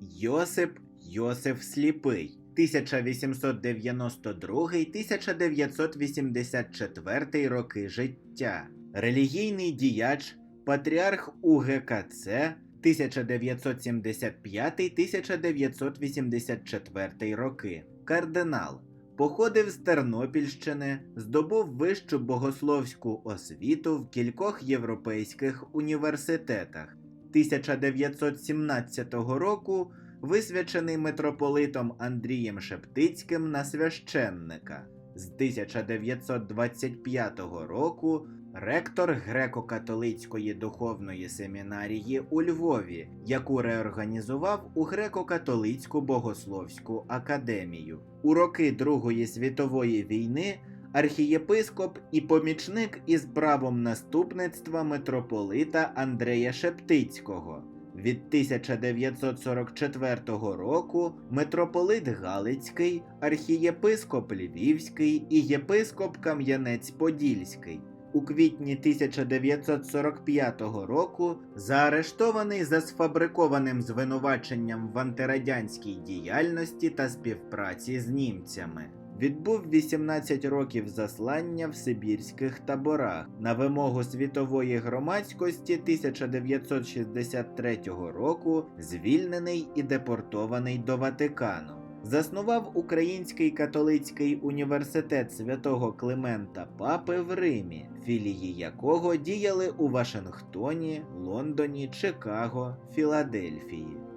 Йосип Йосиф Сліпий 1892-1984 роки життя. Релігійний діяч, патріарх УГКЦ 1975-1984 роки. Кардинал. Походив з Тернопільщини, здобув вищу богословську освіту в кількох європейських університетах. 1917 року висвячений митрополитом Андрієм Шептицьким на священника. З 1925 року ректор греко-католицької духовної семінарії у Львові, яку реорганізував у греко-католицьку богословську академію. У роки Другої світової війни архієпископ і помічник із правом наступництва митрополита Андрея Шептицького. Від 1944 року митрополит Галицький, архієпископ Львівський і єпископ Кам'янець-Подільський. У квітні 1945 року заарештований за сфабрикованим звинуваченням в антирадянській діяльності та співпраці з німцями. Відбув 18 років заслання в сибірських таборах на вимогу світової громадськості 1963 року звільнений і депортований до Ватикану. Заснував Український католицький університет святого Климента Папи в Римі, філії якого діяли у Вашингтоні, Лондоні, Чикаго, Філадельфії.